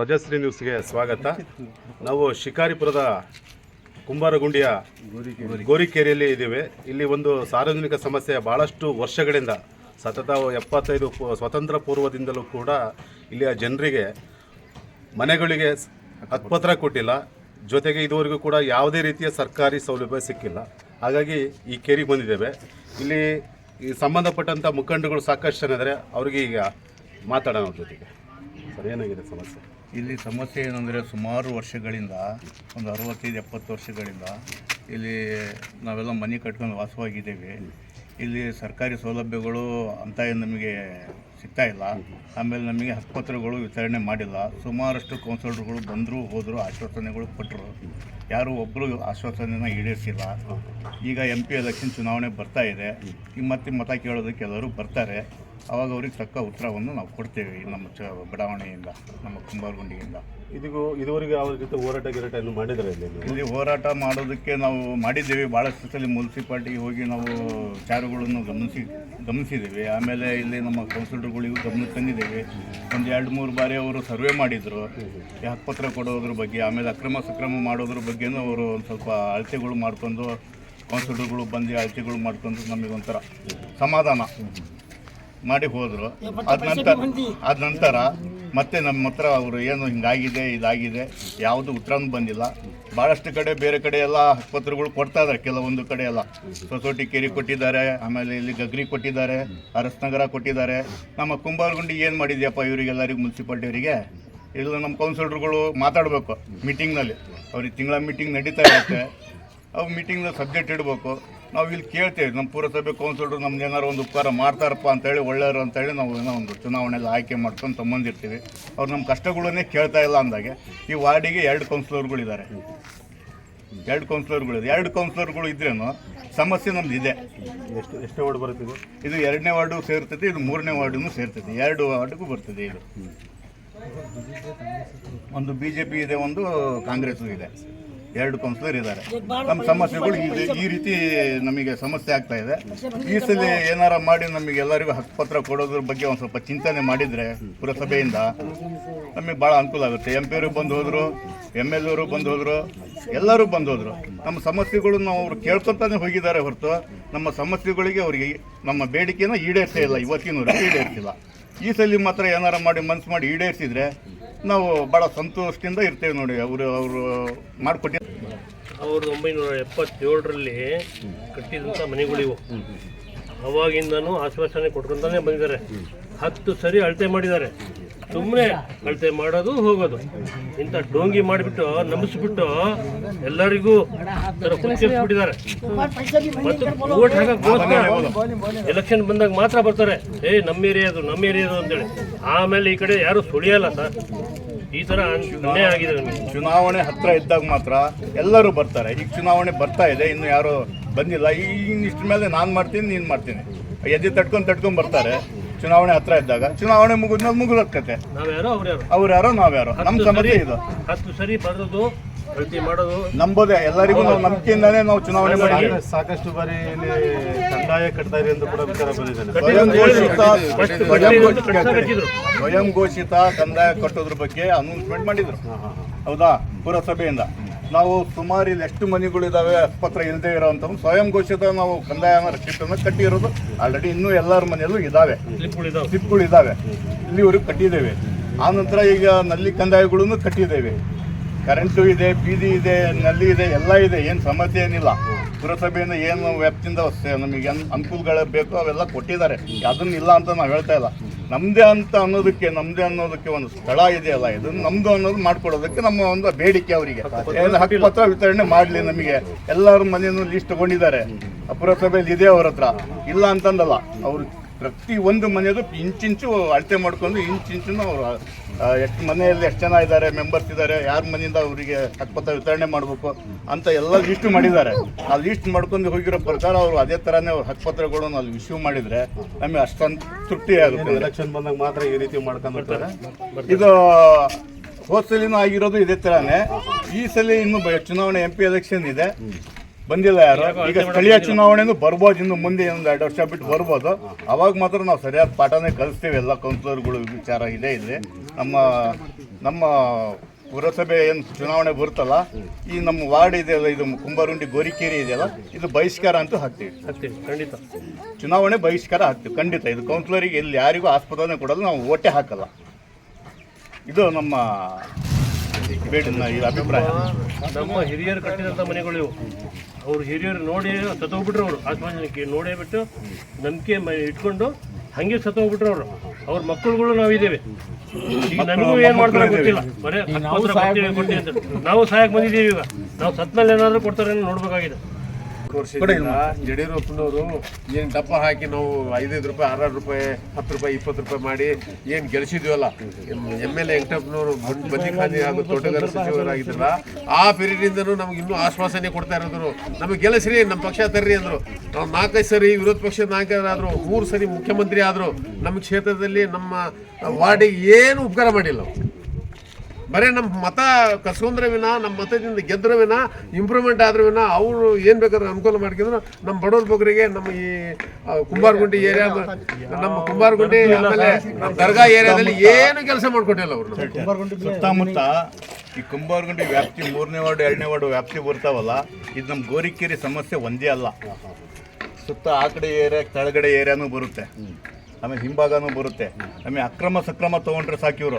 ರಜಶ್ರೀ ನ್ಯೂಸ್ಗೆ ಸ್ವಾಗತ. ನಾವು ಶಿಕಾರಿಪುರದ ಕುಂಬಾರಗುಂಡಿಯ ಗೋರಿಕೆರೆಯಲ್ಲಿ ಇದ್ದೇವೆ. ಇಲ್ಲಿ ಒಂದು ಸಾರ್ವಜನಿಕ ಸಮಸ್ಯೆ ಭಾಳಷ್ಟು ವರ್ಷಗಳಿಂದ, ಸತತ ಎಪ್ಪತ್ತೈದು ಸ್ವತಂತ್ರ ಪೂರ್ವದಿಂದಲೂ ಕೂಡ ಇಲ್ಲಿಯ ಜನರಿಗೆ ಮನೆಗಳಿಗೆ ಹಕ್ಪತ್ರ ಕೊಟ್ಟಿಲ್ಲ. ಜೊತೆಗೆ ಇದುವರೆಗೂ ಕೂಡ ಯಾವುದೇ ರೀತಿಯ ಸರ್ಕಾರಿ ಸೌಲಭ್ಯ ಸಿಕ್ಕಿಲ್ಲ. ಹಾಗಾಗಿ ಈ ಕೇರಿಗೆ ಬಂದಿದ್ದೇವೆ. ಇಲ್ಲಿ ಈ ಸಂಬಂಧಪಟ್ಟಂಥ ಮುಖಂಡಗಳು ಸಾಕಷ್ಟು ಜನ ಇದ್ದಾರೆ. ಅವ್ರಿಗೆ ಈಗ ಮಾತಾಡೋಣ ಜೊತೆಗೆ. ಸರ್, ಏನಾಗಿದೆ ಸಮಸ್ಯೆ? ಇಲ್ಲಿ ಸಮಸ್ಯೆ ಏನಂದರೆ ಸುಮಾರು ವರ್ಷಗಳಿಂದ, ಒಂದು ಅರವತ್ತೈದು, ಎಪ್ಪತ್ತು ವರ್ಷಗಳಿಂದ ಇಲ್ಲಿ ನಾವೆಲ್ಲ ಮನೆ ಕಟ್ಕೊಂಡು ವಾಸವಾಗಿದ್ದೇವೆ. ಇಲ್ಲಿ ಸರ್ಕಾರಿ ಸೌಲಭ್ಯಗಳು ಅಂತ ಏನು ನಮಗೆ ಸಿಗ್ತಾ ಇಲ್ಲ. ಆಮೇಲೆ ನಮಗೆ ಆಸ್ಪತ್ರೆಗಳು ವಿತರಣೆ ಮಾಡಿಲ್ಲ. ಸುಮಾರಷ್ಟು ಕೌನ್ಸಿಲರ್ಗಳು ಬಂದರೂ, ಹೋದರು, ಆಶ್ವಾಸನೆಗಳು ಕೊಟ್ಟರು ಯಾರು ಒಬ್ಬರು ಆಶ್ವಾಸನೆನ ಈಡೇರಿಸಿಲ್ಲ. ಈಗ ಎಂ ಪಿ ಎಲೆಕ್ಷನ್ ಚುನಾವಣೆ ಬರ್ತಾ ಇದೆ. ಈಗ ಮತ್ತೆ ಮತ ಕೇಳೋದಕ್ಕೆ ಎಲ್ಲರೂ ಬರ್ತಾರೆ. ಅವಾಗ ಅವ್ರಿಗೆ ತಕ್ಕ ಉತ್ತರವನ್ನು ನಾವು ಕೊಡ್ತೇವೆ ನಮ್ಮ ಚ ಬಡಾವಣೆಯಿಂದ ನಮ್ಮ ಕುಂಬಾರಗುಂಡಿಯಿಂದ. ಇದಿಗೂ ಇದುವರೆಗೆ ಅವ್ರ ಜೊತೆ ಹೋರಾಟ ಗಿರಾಟ ಎಲ್ಲ ಮಾಡಿದ್ರೆ ಇಲ್ಲಿ ಇಲ್ಲಿ ಹೋರಾಟ ಮಾಡೋದಕ್ಕೆ ನಾವು ಮಾಡಿದ್ದೇವೆ. ಭಾಳಷ್ಟು ಸಲ ಮುನ್ಸಿಪಾಲ್ಟಿಗೆ ಹೋಗಿ ನಾವು ವಿಚಾರಗಳನ್ನು ಗಮನಿಸಿ ಗಮನಿಸಿದ್ದೇವೆ. ಆಮೇಲೆ ಇಲ್ಲಿ ನಮ್ಮ ಕೌನ್ಸಿಲರ್ಗಳಿಗೂ ಗಮನ ತಂದಿದ್ದೇವೆ. ಒಂದು ಎರಡು ಮೂರು ಬಾರಿ ಅವರು ಸರ್ವೆ ಮಾಡಿದರು. ಹಕ್ಕುಪತ್ರ ಕೊಡೋದ್ರ ಬಗ್ಗೆ ಆಮೇಲೆ ಅಕ್ರಮ ಸಕ್ರಮ ಮಾಡೋದ್ರ ಬಗ್ಗೆನೂ ಅವರು ಒಂದು ಸ್ವಲ್ಪ ಅಳತೆಗಳು ಮಾಡ್ಕೊಂಡು ಕೌನ್ಸಿಲರ್ಗಳು ಬಂದು ಅಳತೆಗಳು ಮಾಡ್ಕೊಂಡು ನಮಗೊಂಥರ ಸಮಾಧಾನ. ಮಾಡಿ ಹೋದರು. ಅದ ನಂತರ ಅದ ನಂತರ ಮತ್ತೆ ನಮ್ಮ ಹತ್ರ ಅವರು ಏನು ಹಿಂಗಾಗಿದೆ ಇದಾಗಿದೆ ಯಾವುದು ಉತ್ತರನೂ ಬಂದಿಲ್ಲ. ಭಾಳಷ್ಟು ಕಡೆ ಬೇರೆ ಕಡೆ ಎಲ್ಲ ಆಸ್ಪತ್ರೆಗಳು ಕೊಡ್ತಾ ಇದ್ದಾರೆ ಕೆಲವೊಂದು ಕಡೆ ಎಲ್ಲ. ಸೊಸೈಟಿ ಕೇರಿ ಕೊಟ್ಟಿದ್ದಾರೆ ಆಮೇಲೆ ಇಲ್ಲಿ ಗಗ್ರಿ ಕೊಟ್ಟಿದ್ದಾರೆ ಅರಸನಗರ ಕೊಟ್ಟಿದ್ದಾರೆ. ನಮ್ಮ ಕುಂಬಾರಗುಂಡಿ ಏನು ಮಾಡಿದ್ಯಪ್ಪ ಇವರಿಗೆಲ್ಲರಿಗೂ ಮುನ್ಸಿಪಾಲ್ಟಿಯವರಿಗೆ? ಇಲ್ಲ ನಮ್ಮ ಕೌನ್ಸಿಲರ್ಗಳು ಮಾತಾಡಬೇಕು ಮೀಟಿಂಗ್ನಲ್ಲಿ ಅವ್ರಿಗೆ ತಿಂಗಳ ಮೀಟಿಂಗ್ ನಡೀತಾ ಇರುತ್ತೆ. ಅವು ಮೀಟಿಂಗ್ನ ಸಬ್ಜೆಕ್ಟ್ ಇಡಬೇಕು. ನಾವು ಇಲ್ಲಿ ಕೇಳ್ತೇವೆ ನಮ್ಮ ಪುರಸಭೆ ಕೌನ್ಸಿಲರ್ ನಮ್ದು ಏನಾರು ಒಂದು ಉಪಕಾರ ಮಾಡ್ತಾರಪ್ಪ ಅಂತೇಳಿ ಒಳ್ಳೆಯವರು ಅಂತೇಳಿ ನಾವು ಏನೋ ಒಂದು ಚುನಾವಣೆಯಲ್ಲಿ ಆಯ್ಕೆ ಮಾಡ್ಕೊಂಡು ತಮ್ಮಂದಿರ್ತೀವಿ. ಅವ್ರು ನಮ್ಮ ಕಷ್ಟಗಳನ್ನೇ ಕೇಳ್ತಾ ಇಲ್ಲ ಅಂದಾಗೆ. ಈ ವಾರ್ಡಿಗೆ ಎರಡು ಕೌನ್ಸಿಲರ್ಗಳಿದ್ದಾರೆ ಎರಡು ಕೌನ್ಸಿಲರ್ಗಳಿದೆ ಎರಡು ಕೌನ್ಸಿಲರ್ಗಳು ಇದ್ರೇನು ಸಮಸ್ಯೆ ನಮ್ದು ಇದೆ. ಎಷ್ಟು ಎಷ್ಟು ವಾರ್ಡ್ ಬರುತ್ತಿದೆ? ಇದು ಎರಡನೇ ವಾರ್ಡು ಸೇರ್ತೈತಿ ಇದು ಮೂರನೇ ವಾರ್ಡನ್ನು ಸೇರ್ತೈತಿ. ಎರಡು ವಾರ್ಡ್ಗೂ ಬರ್ತದೆ ಇದು. ಒಂದು ಬಿ ಜೆ ಪಿ ಇದೆ ಒಂದು ಕಾಂಗ್ರೆಸ್ ಇದೆ. ಎರಡು ಕೌನ್ಸಿಲರ್ ಇದ್ದಾರೆ. ನಮ್ಮ ಸಮಸ್ಯೆಗಳು ಇದು. ಈ ರೀತಿ ನಮಗೆ ಸಮಸ್ಯೆ ಆಗ್ತಾ ಇದೆ. ಈ ಸಲ ಏನಾರ ಮಾಡಿ ನಮಗೆ ಎಲ್ಲರಿಗೂ ಹಕ್ಕುಪತ್ರ ಕೊಡೋದ್ರ ಬಗ್ಗೆ ಒಂದು ಸ್ವಲ್ಪ ಚಿಂತನೆ ಮಾಡಿದರೆ ಪುರಸಭೆಯಿಂದ ನಮಗೆ ಭಾಳ ಅನುಕೂಲ ಆಗುತ್ತೆ. ಎಂ ಪಿಯವರು ಬಂದು ಹೋದರು ಎಂ ಎಲ್ ಎರು ಬಂದು ಹೋದರು ಎಲ್ಲರೂ ಬಂದು ಹೋದರು. ನಮ್ಮ ಸಮಸ್ಯೆಗಳನ್ನು ಅವರು ಕೇಳ್ಕೊತಾನೆ ಹೋಗಿದ್ದಾರೆ ಹೊರತು ನಮ್ಮ ಸಮಸ್ಯೆಗಳಿಗೆ ಅವರಿಗೆ ನಮ್ಮ ಬೇಡಿಕೆನ ಈಡೇರಿಸೇ ಇಲ್ಲ. ಇವತ್ತಿನವರೆಗೆ ಈಡೇರಿಸಿಲ್ಲ. ಈ ಸಲ ಮಾತ್ರ ಏನಾರ ಮಾಡಿ ಮನ್ಸು ಮಾಡಿ ಈಡೇರಿಸಿದ್ರೆ ನಾವು ಭಾಳ ಸಂತೋಷದಿಂದ ಇರ್ತೇವೆ ನೋಡಿ, ಅವರು ಅವರು ಮಾಡಿಕೊಟ್ಟಿ ಸಾವಿರದ ಒಂಬೈನೂರ ಎಪ್ಪತ್ತೇಳರಲ್ಲಿ ಕಟ್ಟಿದಂಥ ಮನೆಗಳಿವು. ಅವಾಗಿಂದನೂ ಆಶ್ವಾಸನೆ ಕೊಟ್ಕೊಂತಾನೆ ಬಂದಿದ್ದಾರೆ. ಹತ್ತು ಸರಿ ಅಳತೆ ಮಾಡಿದ್ದಾರೆ. ಸುಮ್ಮನೆ ಅಳತೆ ಮಾಡೋದು ಹೋಗೋದು. ಇಂಥ ಡೋಂಗಿ ಮಾಡಿಬಿಟ್ಟು ನಂಬಿಸ್ಬಿಟ್ಟು ಎಲ್ಲರಿಗೂ ಬಿಟ್ಟಿದ್ದಾರೆ ಮತ್ತು ಓಟ್ ಎಲೆಕ್ಷನ್ ಬಂದಾಗ ಮಾತ್ರ ಬರ್ತಾರೆ. ಏ, ನಮ್ಮ ಏರಿಯಾದು ನಮ್ಮ ಏರಿಯಾದು ಅಂತೇಳಿ. ಆಮೇಲೆ ಈ ಕಡೆ ಯಾರು ಸುಳಿಯಲ್ಲ ಸರ್. ಈ ಥರ ಅನ್ಯಾಯ ಆಗಿದೆ ಚುನಾವಣೆ ಹತ್ರ ಇದ್ದಾಗ ಮಾತ್ರ ಎಲ್ಲರೂ ಬರ್ತಾರೆ. ಈಗ ಚುನಾವಣೆ ಬರ್ತಾ ಇದೆ, ಇನ್ನು ಯಾರು ಬಂದಿಲ್ಲ. ಈ ಇಷ್ಟ ಮೇಲೆ ನಾನು ಮಾಡ್ತೀನಿ, ನೀನು ಮಾಡ್ತೀನಿ. ಎದ್ದೆ ತಟ್ಕೊಂಡು ತಟ್ಕೊಂಡು ಬರ್ತಾರೆ. ಚುನಾವಣೆ ಹತ್ರ ಇದ್ದಾಗ ಚುನಾವಣೆ ಮುಗಿದ್ಮೇಲೆ ಮುಗಿದ ಕತೆ ನಾವ್ಯಾರೋ ಅವ್ರ್ಯಾರೋ. ಅವ್ರು ಯಾರೋ ನಾವ್ಯಾರೋ ನಮ್ಮ ಸಮಸ್ಯೆ ಇದು. ಹತ್ತು ಸರಿ ಬರೋದು ಮಾಡೋದು. ನಂಬೋದೇ ಎಲ್ಲರಿಗೂ ನಾವು ನಂಬಿಕೆಯಿಂದಾನೇ ನಾವು ಚುನಾವಣೆ ಮಾಡಿ ಸಾಕಷ್ಟು ಬಾರಿ ಇಲ್ಲಿ ಕಂದಾಯ ಕಟ್ತಾ ಇದೆ ಅಂತ ಕೂಡ ವಿಚಾರ ಬಂದಿದ್ದೇನೆ ಸ್ವಯಂ ಘೋಷಿತ ಫಸ್ಟ್ ಸ್ವಯಂ ಒಂದು ಕಟ್ಟ ಕಟ್ಟಿದ್ರು ಸ್ವಯಂ ಘೋಷಿತ ಕಂದಾಯ ಕಟ್ಟೋದ್ರ ಬಗ್ಗೆ ಅನೌನ್ಸ್ಮೆಂಟ್ ಮಾಡಿದ್ರು. ಹೌದಾ? ಪುರಸಭೆಯಿಂದ. ನಾವು ಸುಮಾರು ಇಲ್ಲಿ ಎಷ್ಟು ಮನೆಗಳಿದ್ದಾವೆ ಆಸ್ಪತ್ರೆ ಇಲ್ಲದೆ ಇರೋವಂಥವು ಸ್ವಯಂ ಘೋಷಿತ ನಾವು ಕಂದಾಯ ರಕ್ಷಿತನ ಕಟ್ಟಿರೋದು. ಆಲ್ರೆಡಿ ಇನ್ನೂ ಎಲ್ಲರ ಮನೆಯಲ್ಲೂ ಇದಾವೆ. ಸ್ಲಿಪ್ಗಳಿದಾವೆ ಸ್ಲಿಪ್ಗಳು ಇದಾವೆ ಇಲ್ಲಿವರೆಗೂ ಕಟ್ಟಿದ್ದೇವೆ. ಆನಂತರ ಈಗ ನಲ್ಲಿ ಕಂದಾಯಗಳನ್ನು ಕಟ್ಟಿದ್ದೇವೆ. ಕರೆಂಟು ಇದೆ ಬೀದಿ ಇದೆ ನಲ್ಲಿ ಇದೆ ಎಲ್ಲ ಇದೆ ಏನು ಸಮಸ್ಯೆ ಏನಿಲ್ಲ. ಪುರಸಭೆಯಿಂದ ಏನು ವ್ಯಾಪ್ತಿಯಿಂದ ನಮಗೆ ಏನು ಅನುಕೂಲಗಳು ಬೇಕೋ ಅವೆಲ್ಲ ಕೊಟ್ಟಿದ್ದಾರೆ. ಅದನ್ನ ಇಲ್ಲ ಅಂತ ನಾವು ಹೇಳ್ತಾ ಇಲ್ಲ. ನಮ್ಮದೇ ಅಂತ ಅನ್ನೋದಕ್ಕೆ ನಮ್ಮದೇ ಅನ್ನೋದಕ್ಕೆ ಒಂದು ಸ್ಥಳ ಇದೆಯಲ್ಲ ಇದು ನಮ್ದು ಅನ್ನೋದು ಮಾಡ್ಕೊಡೋದಕ್ಕೆ ನಮ್ಮ ಒಂದು ಬೇಡಿಕೆ ಅವರಿಗೆ. ಹಕ್ಕು ಪತ್ರ ವಿತರಣೆ ಮಾಡಲಿ ನಮಗೆ. ಎಲ್ಲರ ಮನೆಯೂ ಲೀಸ್ಟ್ ತಗೊಂಡಿದ್ದಾರೆ. ಆ ಪುರಸಭೆಯಲ್ಲಿ ಇದೆ ಅವ್ರ ಹತ್ರ. ಇಲ್ಲ ಅಂತಂದಲ್ಲ ಅವರು ಪ್ರತಿ ಒಂದು ಮನೆಯದು ಇಂಚಿಂಚು ಅಳತೆ ಮಾಡ್ಕೊಂಡು ಇಂಚಿಂಚು ಅವರು ಎಷ್ಟು ಮನೆಯಲ್ಲಿ ಎಷ್ಟು ಜನ ಇದ್ದಾರೆ ಮೆಂಬರ್ಸ್ ಇದ್ದಾರೆ ಯಾರ ಮನೆಯಿಂದ ಅವರಿಗೆ ಹಕ್ಕುಪತ್ರ ವಿತರಣೆ ಮಾಡಬೇಕು ಅಂತ ಎಲ್ಲ ಲಿಸ್ಟ್ ಮಾಡಿದ್ದಾರೆ. ಆ ಲಿಸ್ಟ್ ಮಾಡ್ಕೊಂಡು ಹೋಗಿರೋ ಪ್ರಕಾರ ಅವರು ಅದೇ ಥರನೇ ಅವ್ರ ಹಕ್ಕುಪತ್ರಗಳನ್ನು ಅಲ್ಲಿ ಇಶ್ಯೂ ಮಾಡಿದರೆ ನಮಗೆ ಅಷ್ಟೊಂದು ತೃಪ್ತಿ ಆಗುತ್ತೆ. ಎಲೆಕ್ಷನ್ ಬಂದಾಗ ಮಾತ್ರ ಈ ರೀತಿ ಮಾಡ್ಕೊಂಡಿರ್ತಾರೆ ಇದು ಹೋದ ಸಲಿನೂ ಆಗಿರೋದು ಇದೇ ಥರನೇ ಈ ಸಲ ಇನ್ನು ಚುನಾವಣೆ ಎಂ ಪಿ ಎಲೆಕ್ಷನ್ ಇದೆ. ಬಂದಿಲ್ಲ ಯಾರು? ಈಗ ಸ್ಥಳೀಯ ಚುನಾವಣೆನೂ ಬರ್ಬೋದು ಇನ್ನು ಮುಂದೆ ಒಂದು ಎರಡು ವರ್ಷ ಬಿಟ್ಟು ಬರ್ಬೋದು. ಅವಾಗ ಮಾತ್ರ ನಾವು ಸರಿಯಾದ ಪಾಠನೇ ಕಲಿಸ್ತೇವೆ. ಎಲ್ಲ ಕೌನ್ಸಿಲರ್ಗಳು ವಿಚಾರ ಇದೆ ಇಲ್ಲಿ. ನಮ್ಮ ನಮ್ಮ ಪುರಸಭೆ ಏನು ಚುನಾವಣೆ ಬರುತ್ತಲ್ಲ ಈ ನಮ್ಮ ವಾರ್ಡ್ ಇದೆಯಲ್ಲ ಇದು ಕುಂಬಾರುಂಡಿ ಗೋರಿಕೇರಿ ಇದೆಯಲ್ಲ ಇದು ಬಹಿಷ್ಕಾರ ಅಂತೂ ಹಾಕ್ತೀವಿ ಖಂಡಿತ. ಚುನಾವಣೆ ಬಹಿಷ್ಕಾರ ಹಾಕ್ತೀವಿ ಖಂಡಿತ ಇದು ಕೌನ್ಸಿಲರಿಗೆ ಇಲ್ಲಿ ಯಾರಿಗೂ ಆಸ್ಪದನೆ ಕೊಡಲ್ಲ ನಾವು ಓಟೆ ಹಾಕಲ್ಲ. ಇದು ನಮ್ಮ ಅಭಿಪ್ರಾಯ? ನಮ್ಮ ಹಿರಿಯರು ಕಟ್ಟಿದಂಥ ಮನೆಗಳು ಇವು. ಅವ್ರು ಹಿರಿಯರು ನೋಡಿ ಸತ್ತೋಗ್ಬಿಟ್ರು ಅವರು. ಆತ್ಮಹತ್ಯೆ ನೋಡೇ ಬಿಟ್ಟು ನಂಬಿಕೆ ಮ- ಇಟ್ಕೊಂಡು ಹಂಗೆ ಸತ್ತೋಗ್ಬಿಟ್ರು ಅವರು. ಅವ್ರ ಮಕ್ಕಳುಗಳು ನಾವಿದ್ದೇವೆ. ಈಗ ನಮಗೂ ಏನ್ ಮಾಡ್ತಾರೆ ಗೊತ್ತಿಲ್ಲ. ಬರೇ ಕೊಡ್ತೀವಿ, ಅಂತ. ನಾವು ಸಹಾಯಕ್ಕೆ ಬಂದಿದ್ದೀವಿ ಈಗ. ನಾವು ಸತ್ಮೇಲೆ ಏನಾದರೂ ಕೊಡ್ತಾರೆ ಅನ್ನೋ ವರ್ಷದಿಂದ ಯಡಿಯೂರಪ್ಪನವರು ಏನು ಡಬ್ಬ ಹಾಕಿ ನಾವು ಐದೈದು ರೂಪಾಯಿ ಆರಾರು ರೂಪಾಯಿ, ಹತ್ತು ರೂಪಾಯಿ, ಇಪ್ಪತ್ತು ರೂಪಾಯಿ ಮಾಡಿ ಏನು ಗೆಲ್ಸಿದ್ವಲ್ಲ? ಎಂ ಎಲ್ ಎ ವೆಂಕಟಪ್ಪನವರು ಬದಿಖಾನಿ ಹಾಗೂ ತೋಟಗಾರಿಕೆ ಸಚಿವರಾಗಿದ್ರಲ್ಲ, ಆ ಪೀರಿಯಡಿಂದನೂ ನಮ್ಗೆ ಇನ್ನೂ ಆಶ್ವಾಸನೆ ಕೊಡ್ತಾ ಇರೋದ್ರು. ನಮಗೆ ಗೆಲ್ಲಿಸ್ರಿ ನಮ್ಮ ಪಕ್ಷ ತರ್ರಿ ಅಂದರು. ನಾವು ನಾಲ್ಕೈದು ಸರಿ ವಿರೋಧ ಪಕ್ಷದ ನಾಯಕರಾದರು, ಮೂರು ಸರಿ ಮುಖ್ಯಮಂತ್ರಿ ಆದರು, ನಮ್ಮ ಕ್ಷೇತ್ರದಲ್ಲಿ ನಮ್ಮ ವಾರ್ಡಿಗೆ ಏನು ಉಪಕಾರ ಮಾಡಿಲ್ಲ. ಬರೀ ನಮ್ಮ ಮತ ಕಸ್ಕೊಂಡ್ರೆ ವಿನ ನಮ್ಮ ಮತದಿಂದ ಗೆದ್ರೆ ವಿನ ಇಂಪ್ರೂವ್ಮೆಂಟ್ ಆದ್ರೆ ವಿನ ಅವರು ಏನು ಬೇಕಾದ್ರೆ ಅನುಕೂಲ ಮಾಡ್ಕಿದ್ರು. ನಮ್ಮ ಬಡವ್ರ ಬಗ್ಗರಿಗೆ ನಮ್ಮ ಈ ಕುಂಬಾರಗುಂಡಿ ಏರಿಯಾ ನಮ್ಮ ಕುಂಬಾರಗುಂಡಿ ಆಮೇಲೆ ನಮ್ಮ ದರ್ಗಾ ಏರಿಯಾದಲ್ಲಿ ಏನು ಕೆಲಸ ಮಾಡ್ಕೊಟ್ಟಿಲ್ಲ ಅವರು ಸುತ್ತಮುತ್ತ ಈ ಕುಂಬಾರಗುಂಡಿ ವ್ಯಾಪ್ತಿ ಮೂರನೇ ವಾರ್ಡು ಎರಡನೇ ವಾರ್ಡು ವ್ಯಾಪ್ತಿ ಬರ್ತಾವಲ್ಲ ಇದು ನಮ್ಮ ಗೋರಿಕೇರಿ ಸಮಸ್ಯೆ ಒಂದೇ ಅಲ್ಲ. ಸುತ್ತ ಆ ಕಡೆ ಏರಿಯಾ ಕೆಳಗಡೆ ಏರಿಯಾನು ಬರುತ್ತೆ. ಆಮೇಲೆ ಹಿಂಭಾಗನೂ ಬರುತ್ತೆ. ಆಮೇಲೆ ಅಕ್ರಮ ಸಕ್ರಮ ತೊಗೊಂಡ್ರೆ ಸಾಕಿವರು.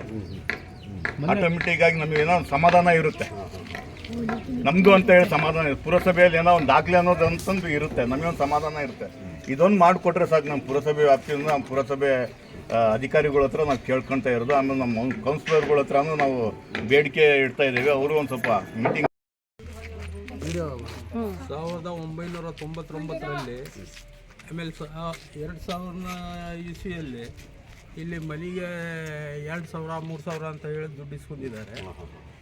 ಆಟೋಮೆಟಿಕ್ ಆಗಿ ನಮಗೆ ಏನೋ ಒಂದು ಸಮಾಧಾನ ಇರುತ್ತೆ. ನಮ್ದು ಅಂತ ಹೇಳಿ ಸಮಾಧಾನ ಇರುತ್ತೆ. ಪುರಸಭೆಯಲ್ಲಿ ಏನೋ ಒಂದು ದಾಖಲೆ ಅನ್ನೋದು ಅಂತಂದು ಇರುತ್ತೆ. ನಮಗೆ ಒಂದು ಸಮಾಧಾನ ಇರುತ್ತೆ. ಇದೊಂದು ಮಾಡಿಕೊಟ್ರೆ ಸಾಕು ನಮ್ಮ ಪುರಸಭೆ ವ್ಯಾಪ್ತಿಯಿಂದ ನಮ್ಮ ಪುರಸಭೆ ಅಧಿಕಾರಿಗಳ ಹತ್ರ ನಾವು ಕೇಳ್ಕೊಳ್ತಾ ಇರೋದು. ಆಮೇಲೆ ನಮ್ಮ ಕೌನ್ಸಿಲರ್ಗಳ ಹತ್ರನೂ ನಾವು ಬೇಡಿಕೆ ಇಡ್ತಾ ಇದ್ದೀವಿ. ಅವರು ಒಂದು ಸ್ವಲ್ಪ ಮೀಟಿಂಗ್ ಸಾವಿರದ ಒಂಬೈನೂರ ತೊಂಬತ್ತೊಂಬತ್ತರಲ್ಲಿ ಆಮೇಲೆ ಎರಡು ಸಾವಿರದ ಇಸ್ವಿಯಲ್ಲಿ ಇಲ್ಲಿ ಮನೆಗೆ ಎರಡು ಸಾವಿರ ಮೂರು ಸಾವಿರ ಅಂತ ಹೇಳಿ ದುಡ್ಡು ಇಸ್ಕೊಂಡಿದ್ದಾರೆ.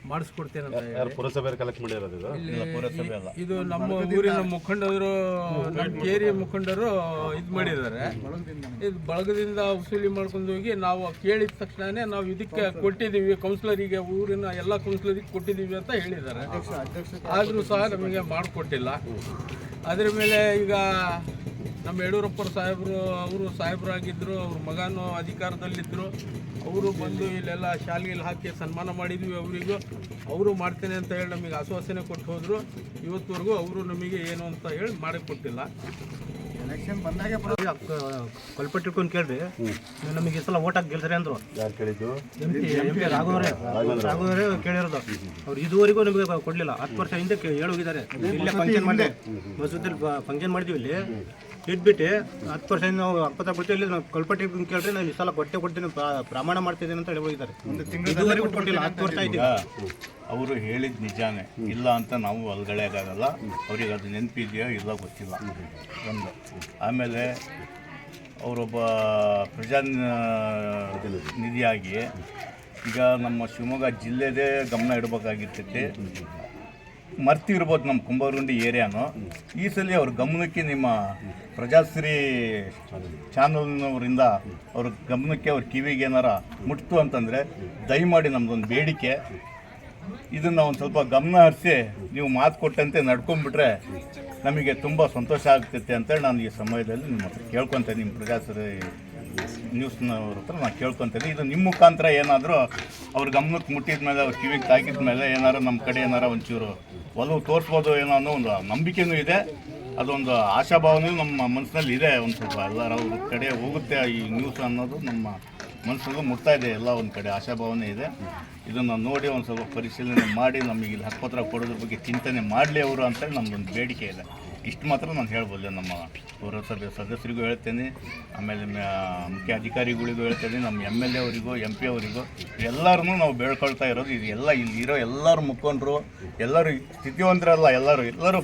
ಮಾಡಿಸ್ಕೊಡ್ತೇನೆ ಅಂತ ಹೇಳಿ ಯಾರು ಪುರಸಭೆ ಕಲೆಕ್ಟ್ ಮಾಡಿರೋದು ಇದು? ಇಲ್ಲಿ ಪುರಸಭೆ ಅಲ್ಲ. ಇದು ನಮ್ಮ ಊರಿನ ಮುಖಂಡರು ನಮ್ಮ ಕೇರಿಯ ಮುಖಂಡರು ಇದು ಮಾಡಿದ್ದಾರೆ. ಇದು ಬಳಗದಿಂದ ವಸೂಲಿ ಮಾಡ್ಕೊಂಡು ಹೋಗಿ ನಾವು ಕೇಳಿದ ತಕ್ಷಣನೇ ನಾವು ಇದಕ್ಕೆ ಕೊಟ್ಟಿದ್ದೀವಿ ಕೌನ್ಸಿಲರಿಗೆ ಊರಿನ ಎಲ್ಲ ಕೌನ್ಸಿಲರಿಗೆ ಕೊಟ್ಟಿದ್ದೀವಿ ಅಂತ ಹೇಳಿದ್ದಾರೆ. ಆದರೂ ಸಹ ನಮಗೆ ಮಾಡಿಕೊಟ್ಟಿಲ್ಲ. ಅದ್ರ ಮೇಲೆ ಈಗ ನಮ್ಮ ಯಡಿಯೂರಪ್ಪ ಸಾಹೇಬರು ಅವರು ಸಾಹೇಬರಾಗಿದ್ದರು ಅವ್ರ ಮಗನೂ ಅಧಿಕಾರದಲ್ಲಿದ್ದರು ಅವರು ಬಂದು ಇಲ್ಲೆಲ್ಲ ಶಾಲೆಯಲ್ಲಿ ಹಾಕಿ ಸನ್ಮಾನ ಮಾಡಿದ್ವಿ ಅವರಿಗೂ. ಅವರು ಮಾಡ್ತೇನೆ ಅಂತ ಹೇಳಿ ನಮಗೆ ಆಶ್ವಾಸನೆ ಕೊಟ್ಟು ಹೋದರು. ಇವತ್ತುವರೆಗೂ ಅವರು ನಮಗೆ ಏನು ಅಂತ ಹೇಳಿ ಮಾಡಿಕೊಟ್ಟಿಲ್ಲ ಕೊಲ್ಪಟ್ಟಿಟ್ಕೊಂಡು ಕೇಳ್ರಿ. ನೀವು ನಮಗೆ ಈ ಸಲ ಓಟ್ ಹಾಕಿ ಗೆಲ್ಸ್ರಿ ಅಂದ್ರು. ಯಾರು ಕೇಳಿದ್ದು? ಎಂ ಪಿ ಎಂ ಪಿ ರಾಘವರೇ ರಾಘವರೇ ಕೇಳಿರೋದು. ಅವ್ರು ಇದುವರೆಗೂ ನಮಗೆ ಕೊಡಲಿಲ್ಲ. ಹತ್ತು ವರ್ಷ ಹಿಂದೆ ಕೇ- ಹೇಳಿ ಹೋಗಿದ್ದಾರೆ ಇಲ್ಲೇ ಫಂಕ್ಷನ್ ಮಾಡಿದೆ ಮಸೂದಲ್ಲಿ ಫಂಕ್ಷನ್ ಮಾಡಿದ್ವಿ ಇಲ್ಲಿ. ಇಟ್ಬಿಟ್ಟು ಹತ್ತು ವರ್ಷ ನಾವು ಅಪ್ಪತ್ತ ಕೊಡ್ತೀವಿ ಇಲ್ಲಿ ನಾವು ಕಲ್ಪಟ್ಟಿ ಕೇಳ್ರಿ ನಾನು ಈ ಸಲ ಕೊಟ್ಟೆ ಕೊಡ್ತೀನಿ ಪ್ರಾ- ಪ್ರಮಾಣ ಮಾಡ್ತಿದ್ದೀನಿ ಅಂತ ಹೇಳಿ ಹೋಗಿದ್ದಾರೆ. ಇದುವರೆಗೂ ಕೊಟ್ಟಿಲ್ಲ ಹತ್ತು ವರ್ಷ ಆಯ್ತು. ಈಗ. ಅವರು ಹೇಳಿದ ನಿಜಾನೇ. ಇಲ್ಲ ಅಂತ ನಾವು ಒಳಗಡೆಗಾಗಲ್ಲ ಅವ್ರಿಗೆ ಅದು ನೆನಪಿದೆಯೋ ಇಲ್ಲ ಗೊತ್ತಿಲ್ಲ. ಒಂದು. ಆಮೇಲೆ ಅವರೊಬ್ಬ ಪ್ರಜಾ ನಿಧಿಯಾಗಿ ಈಗ ನಮ್ಮ ಶಿವಮೊಗ್ಗ ಜಿಲ್ಲೆದೇ ಗಮನ ಇಡಬೇಕಾಗಿರ್ತೈತಿ. ಮರ್ತಿರ್ಬೋದು ನಮ್ಮ ಕುಂಬಾರುಂಡಿ ಏರಿಯಾನು. ಈ ಸಲ ಅವ್ರ ಗಮನಕ್ಕೆ ನಿಮ್ಮ ಪ್ರಜಾಶ್ರೀ ಚಾನಲ್ನವರಿಂದ ಅವ್ರ ಗಮನಕ್ಕೆ ಅವ್ರ ಕಿವಿಗೆ ಏನಾರ ಮುಟ್ತು ಅಂತಂದರೆ ದಯಮಾಡಿ ನಮ್ಮದೊಂದು ಬೇಡಿಕೆ. ಇದನ್ನು ಒಂದು ಸ್ವಲ್ಪ ಗಮನ ಹರಿಸಿ ನೀವು ಮಾತು ಕೊಟ್ಟಂತೆ ನಡ್ಕೊಂಡ್ಬಿಟ್ರೆ ನಮಗೆ ತುಂಬ ಸಂತೋಷ ಆಗ್ತೈತೆ ಅಂತೇಳಿ ನಾನು ಈ ಸಮಯದಲ್ಲಿ ನಿಮ್ಮ ಹತ್ರ ಕೇಳ್ಕೊತೇನೆ ನಿಮ್ಮ ಪ್ರಜಾಶ್ರೀ ನ್ಯೂಸ್ನವ್ರ ಹತ್ರ ನಾನು ಕೇಳ್ಕೊತೇನೆ. ಇದು ನಿಮ್ಮ ಮುಖಾಂತರ ಏನಾದರೂ ಅವ್ರ ಗಮನಕ್ಕೆ ಮುಟ್ಟಿದ ಮೇಲೆ, ಅವ್ರ ಕಿವಿಗೆ ತಾಕಿದ ಮೇಲೆ ಏನಾರು ನಮ್ಮ ಕಡೆ ಏನಾರ ಒಂಚೂರು ಒಲವು ತೋರಿಸ್ಬೋದು ಏನೋ ಅನ್ನೋ ಒಂದು ನಂಬಿಕೆನೂ ಇದೆ. ಅದೊಂದು ಆಶಾಭಾವನೆ ನಮ್ಮ ಮನಸ್ಸಿನಲ್ಲಿ ಇದೆ ಒಂದು ಸ್ವಲ್ಪ. ಎಲ್ಲರ ಕಡೆ ಹೋಗುತ್ತೆ ಈ ನ್ಯೂಸ್ ಅನ್ನೋದು ನಮ್ಮ ಮನಸ್ಸಲ್ಲೂ ಮುಟ್ತಾ ಇದೆ, ಎಲ್ಲ ಒಂದು ಕಡೆ ಆಶಾಭಾವನೆ ಇದೆ. ಇದನ್ನು ನೋಡಿ ಒಂದು ಸ್ವಲ್ಪ ಪರಿಶೀಲನೆ ಮಾಡಿ ನಮಗೆ ಇಲ್ಲಿ ಹಕ್ಕಪತ್ರ ಕೊಡೋದ್ರ ಬಗ್ಗೆ ಚಿಂತನೆ ಮಾಡಲಿ ಅವರು ಅಂತೇಳಿ ನಮ್ದೊಂದು ಬೇಡಿಕೆ ಇದೆ. ಇಷ್ಟು ಮಾತ್ರ ನಾನು ಹೇಳ್ಬೋದು ನಮ್ಮ ಪೌರಸಭೆ ಸದಸ್ಯರಿಗೂ ಹೇಳ್ತೇನೆ. ಆಮೇಲೆ ಮುಖ್ಯ ಅಧಿಕಾರಿಗಳಿಗೂ ಹೇಳ್ತೇನೆ. ನಮ್ಮ ಎಂ ಎಲ್ ಎ ಅವರಿಗೂ ಎಂ ಪಿ ಅವರಿಗೂ ಎಲ್ಲರೂ ನಾವು ಬೇಡ್ಕೊಳ್ತಾ ಇರೋದು ಇದು ಎಲ್ಲ ಇಲ್ಲಿರೋ ಎಲ್ಲರೂ ಮುಖಂಡರು, ಎಲ್ಲರೂ ಸ್ಥಿತಿವಂತರಲ್ಲ, ಎಲ್ಲರೂ ಎಲ್ಲರೂ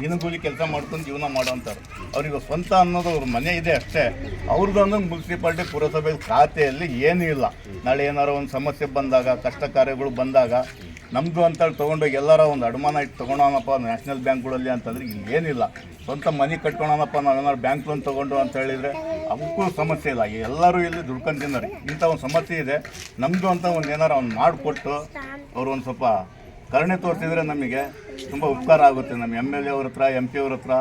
ದಿನಗೂಲಿ ಕೆಲಸ ಮಾಡ್ಕೊಂಡು ಜೀವನ ಮಾಡೋವಂಥವ್ರು. ಅವ್ರಿಗೆ ಸ್ವಂತ ಅನ್ನೋದು ಅವ್ರ ಮನೆ ಇದೆ ಅಷ್ಟೇ. ಅವ್ರದ್ದು ಅನ್ನೋದು ಮುನ್ಸಿಪಾಲ್ಟಿ ಪುರಸಭೆ ಖಾತೆಯಲ್ಲಿ ಏನೂ ಇಲ್ಲ. ನಾಳೆ ಏನಾರು ಒಂದು ಸಮಸ್ಯೆ ಬಂದಾಗ, ಕಷ್ಟ ಕಾರ್ಯಗಳು ಬಂದಾಗ ನಮ್ಮದು ಅಂತೇಳಿ ತೊಗೊಂಡೋಗಿ ಎಲ್ಲರ ಒಂದು ಅಡಮಾನ ಇಟ್ಟು ತೊಗೊಳೋಣಪ್ಪ ನ್ಯಾಷನಲ್ ಬ್ಯಾಂಕ್ಗಳಲ್ಲಿ ಅಂತಂದ್ರೆ ಇಲ್ಲಿ ಏನಿಲ್ಲ ಸ್ವಂತ ಮನೆ ಕಟ್ಕೊಳೋಣಪ್ಪ ನಾವೇನಾದ್ರು ಬ್ಯಾಂಕ್ ಲೋನ್ ತೊಗೊಂಡು ಅಂತ ಹೇಳಿದರೆ ಅವಕ್ಕೂ ಸಮಸ್ಯೆ ಇಲ್ಲ. ಎಲ್ಲರೂ ಇಲ್ಲಿ ದುಡ್ಕೊಂಡು ತಿನ್ನೋರಿ ಇಂಥ ಒಂದು ಸಮಸ್ಯೆ ಇದೆ. ನಮ್ಮದು ಅಂತ ಒಂದು ಏನಾರು ಅವ್ನು ಮಾಡಿಕೊಟ್ಟು ಅವ್ರು ಒಂದು ಸ್ವಲ್ಪ ಕರುಣೆ ತೋರಿಸಿದ್ರೆ ನಮಗೆ ತುಂಬ ಉಪಕಾರ ಆಗುತ್ತೆ. ನಮ್ಮ ಎಂ ಎಲ್ ಎ ಅವ್ರ ಹತ್ರ ಎಂ ಪಿ ಅವ್ರ ಹತ್ರ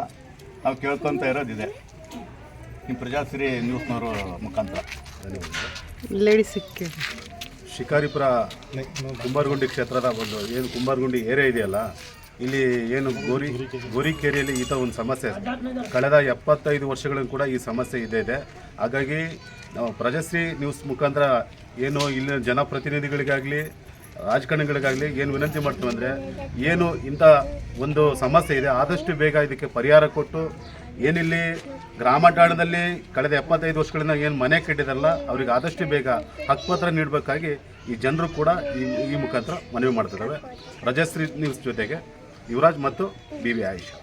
ನಾವು ಕೇಳ್ಕೊತ ಇರೋದಿದೆ. ನಿಮ್ಮ ಪ್ರಜಾಶ್ರೀ ನ್ಯೂಸ್ನವರು ಮುಖಾಂತರ. ಶಿಕಾರಿಪುರ ಕುಂಬಾರಗುಂಡಿ ಕ್ಷೇತ್ರದ ಒಂದು ಏನು ಕುಂಬಾರಗುಂಡಿ ಏರಿಯಾ ಇದೆಯಲ್ಲ, ಇಲ್ಲಿ ಏನು ಗೋರಿ, ಗೋರಿಕೇರಿಯಲ್ಲಿ ಈತ ಒಂದು ಸಮಸ್ಯೆ. ಕಳೆದ ಎಪ್ಪತ್ತೈದು ವರ್ಷಗಳಿಂದ ಕೂಡ ಈ ಸಮಸ್ಯೆ ಇದೆ ಇದೆ. ಹಾಗಾಗಿ ನಾವು ಪ್ರಜಶ್ರೀ ನ್ಯೂಸ್ ಮುಖಾಂತರ ಏನು ಇಲ್ಲಿನ ಜನಪ್ರತಿನಿಧಿಗಳಿಗಾಗಲಿ, ರಾಜಕಾರಣಿಗಳಿಗಾಗಲಿ ಏನು ವಿನಂತಿ ಮಾಡ್ತೀವಿ ಅಂದರೆ, ಏನು ಇಂಥ ಒಂದು ಸಮಸ್ಯೆ ಇದೆ, ಆದಷ್ಟು ಬೇಗ ಇದಕ್ಕೆ ಪರಿಹಾರ ಕೊಟ್ಟು, ಏನಿಲ್ಲಿ ಗ್ರಾಮಠಾಣದಲ್ಲಿ ಕಳೆದ ಎಪ್ಪತ್ತೈದು ವರ್ಷಗಳಿಂದ ಏನು ಮನೆ ಕಟ್ಟಿದಾರಲ್ಲ, ಅವ್ರಿಗೆ ಆದಷ್ಟು ಬೇಗ ಹಕ್ಕುಪತ್ರ ನೀಡಬೇಕಾಗಿ ಈ ಜನರು ಕೂಡ ಈ ಈ ಮುಖಾಂತರ ಮನವಿ ಮಾಡ್ತಿದ್ದಾವೆ ರಜಶ್ರೀ ನ್ಯೂಸ್ ಜೊತೆಗೆ ಯುವರಾಜ್ ಮತ್ತು ಬಿ ವಿ ಆಯಿಷಾ.